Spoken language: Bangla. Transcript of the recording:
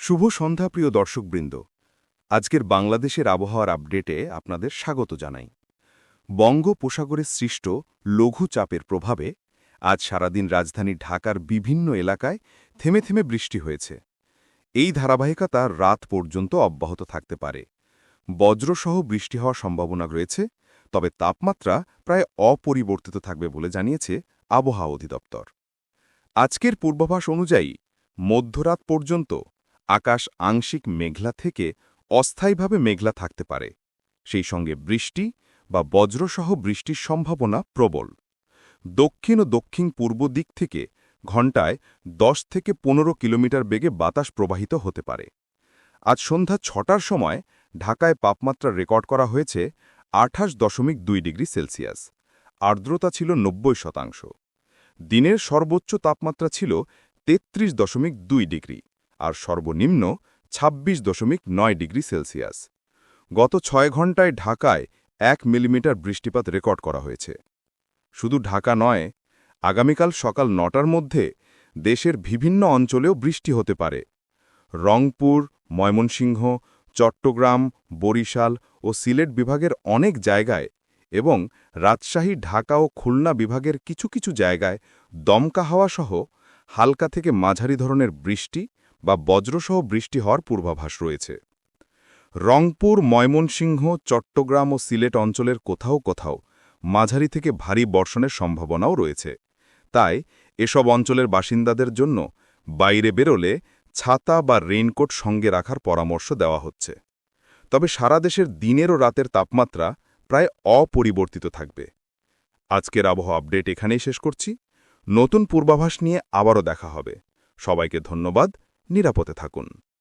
শুভ সন্ধ্যা, প্রিয় দর্শকবৃন্দ। আজকের বাংলাদেশের আবহাওয়ার আপডেটে আপনাদের স্বাগত জানাই। বঙ্গোপসাগরে সৃষ্ট লঘু চাপের প্রভাবে আজ সারাদিন রাজধানী ঢাকার বিভিন্ন এলাকায় থেমে থেমে বৃষ্টি হয়েছে। এই ধারাবাহিকতা রাত পর্যন্ত অব্যাহত থাকতে পারে। বজ্রসহ বৃষ্টি হওয়ার সম্ভাবনা রয়েছে, তবে তাপমাত্রা প্রায় অপরিবর্তিত থাকবে বলে জানিয়েছে আবহাওয়া অধিদপ্তর। আজকের পূর্বাভাস অনুযায়ী মধ্যরাত পর্যন্ত আকাশ আংশিক মেঘলা থেকে অস্থায়ীভাবে মেঘলা থাকতে পারে। সেই সঙ্গে বৃষ্টি বা বজ্রসহ বৃষ্টির সম্ভাবনা প্রবল। দক্ষিণ ও দক্ষিণ পূর্ব দিক থেকে ঘণ্টায় ১০ থেকে পনেরো কিলোমিটার বেগে বাতাস প্রবাহিত হতে পারে। আজ সন্ধ্যা ছটার সময় ঢাকায় তাপমাত্রা রেকর্ড করা হয়েছে আঠাশ দশমিক দুই ডিগ্রি সেলসিয়াস। আর্দ্রতা ছিল নব্বই শতাংশ। দিনের সর্বোচ্চ তাপমাত্রা ছিল তেত্রিশ দশমিক দুই ডিগ্রি। আর সর্বনিম্ন ২৬ দশমিক নয় ডিগ্রি সেলসিয়াস। গত ছয় ঘণ্টায় ঢাকায় এক মিলিমিটার বৃষ্টিপাত রেকর্ড করা হয়েছে। শুধু ঢাকা নয়, আগামীকাল সকাল নটার মধ্যে দেশের বিভিন্ন অঞ্চলেও বৃষ্টি হতে পারে। রংপুর, ময়মনসিংহ, চট্টগ্রাম, বরিশাল ও সিলেট বিভাগের অনেক জায়গায় এবং রাজশাহী, ঢাকা ও খুলনা বিভাগের কিছু কিছু জায়গায় দমকা হাওয়া সহ হালকা থেকে মাঝারি ধরনের বৃষ্টি বা বজ্রসহ বৃষ্টি হওয়ার পূর্বাভাস রয়েছে। রংপুর, ময়মনসিংহ, চট্টগ্রাম ও সিলেট অঞ্চলের কোথাও কোথাও মাঝারি থেকে ভারী বর্ষণের সম্ভাবনাও রয়েছে। তাই এসব অঞ্চলের বাসিন্দাদের জন্য বাইরে বেরোলে ছাতা বা রেইনকোট সঙ্গে রাখার পরামর্শ দেওয়া হচ্ছে। তবে সারা দেশের দিনের ও রাতের তাপমাত্রা প্রায় অপরিবর্তিত থাকবে। আজকের আবহাওয়া আপডেট এখানেই শেষ করছি। নতুন পূর্বাভাস নিয়ে আবারও দেখা হবে। সবাইকে ধন্যবাদ। নিরাপদে থাকুন।